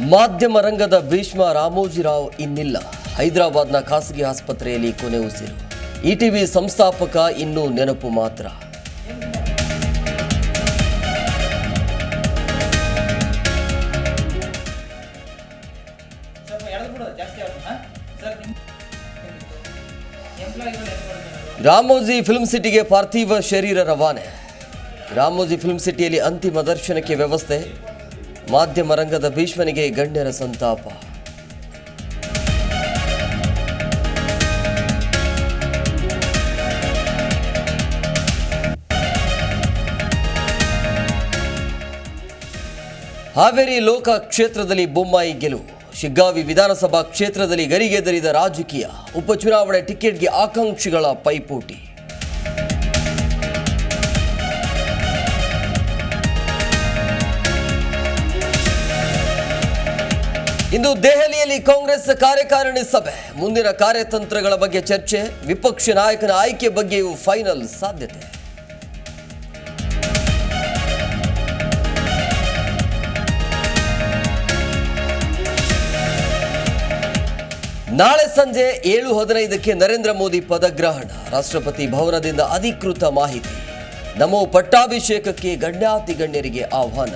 ಮಾಧ್ಯಮ ರಂಗದ ಭೀಷ್ಮ ರಾಮೋಜಿರಾವ್ ಇನ್ನಿಲ್ಲ. ಹೈದರಾಬಾದ್ನ ಖಾಸಗಿ ಆಸ್ಪತ್ರೆಯಲ್ಲಿ ಕೊನೆ ಉಸಿರು. ಇಟಿವಿ ಸಂಸ್ಥಾಪಕ ಇನ್ನೂ ನೆನಪು ಮಾತ್ರ. ರಾಮೋಜಿ ಫಿಲ್ಮ್ ಸಿಟಿಗೆ ಪಾರ್ಥಿವ ಶರೀರ ರವಾನೆ. ರಾಮೋಜಿ ಫಿಲ್ಮ್ ಸಿಟಿಯಲ್ಲಿ ಅಂತಿಮ ದರ್ಶನಕ್ಕೆ ವ್ಯವಸ್ಥೆ. ಮಾಧ್ಯಮ ರಂಗದ ಭೀಷ್ಮನಿಗೆ ಗಣ್ಯರ ಸಂತಾಪ. ಹಾವೇರಿ ಲೋಕ ಕ್ಷೇತ್ರದಲ್ಲಿ ಬೊಮ್ಮಾಯಿ ಗೆಲುವು. ಶಿಗ್ಗಾವಿ ವಿಧಾನಸಭಾ ಕ್ಷೇತ್ರದಲ್ಲಿ ಗರಿಗೆದರಿದ ರಾಜಕೀಯ. ಉಪಚುನಾವಣೆ ಟಿಕೆಟ್ಗೆ ಆಕಾಂಕ್ಷಿಗಳ ಪೈಪೋಟಿ. ಇಂದು ದೆಹಲಿಯಲ್ಲಿ ಕಾಂಗ್ರೆಸ್ ಕಾರ್ಯಕಾರಿಣಿ ಸಭೆ. ಮುಂದಿನ ಕಾರ್ಯತಂತ್ರಗಳ ಬಗ್ಗೆ ಚರ್ಚೆ, ವಿಪಕ್ಷ ನಾಯಕನ ಆಯ್ಕೆ ಬಗ್ಗೆಯೂ ಫೈನಲ್ ಸಾಧ್ಯತೆ. ನಾಳೆ ಸಂಜೆ ಏಳು ಹದಿನೈದಕ್ಕೆ ನರೇಂದ್ರ ಮೋದಿ ಪದಗ್ರಹಣ. ರಾಷ್ಟ್ರಪತಿ ಭವನದಿಂದ ಅಧಿಕೃತ ಮಾಹಿತಿ. ನಮೋ ಪಟ್ಟಾಭಿಷೇಕಕ್ಕೆ ಗಣ್ಯಾತಿ ಗಣ್ಯರಿಗೆ ಆಹ್ವಾನ.